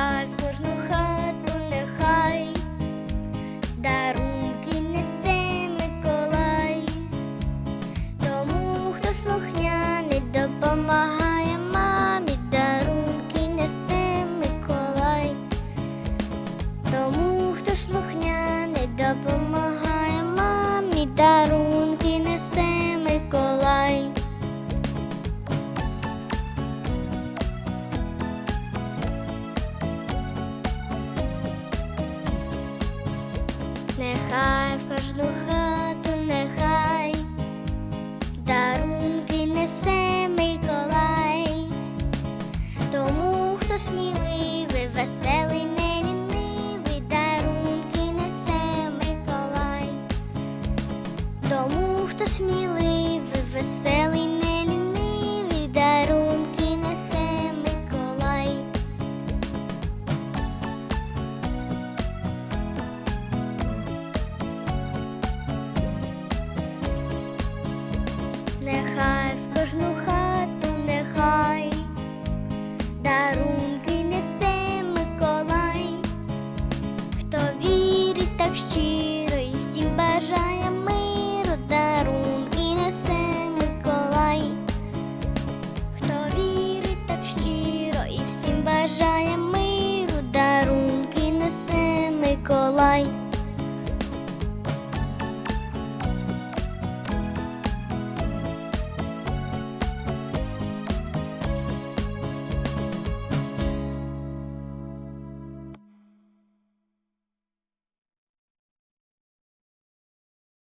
нехай кожну хату, нехай. Дарунки несе Миколай, тому хто слухняний допомагає мамі, дарунки несе Миколай, тому хто слухняний допомагає мамі, дарунки. Кожну хату нехай дарунки несе Миколай. Тому хто сміливий, веселий, не лінивий, дарунки несе Миколай. Тому хто сміливий, веселий, Нехай в кожну хату, нехай. Дарунки несе Миколай, хто вірить так щиро і всім бажає миру, дарунки несе Миколай, хто вірить так щиро і всім бажає миру, дарунки несе Миколай.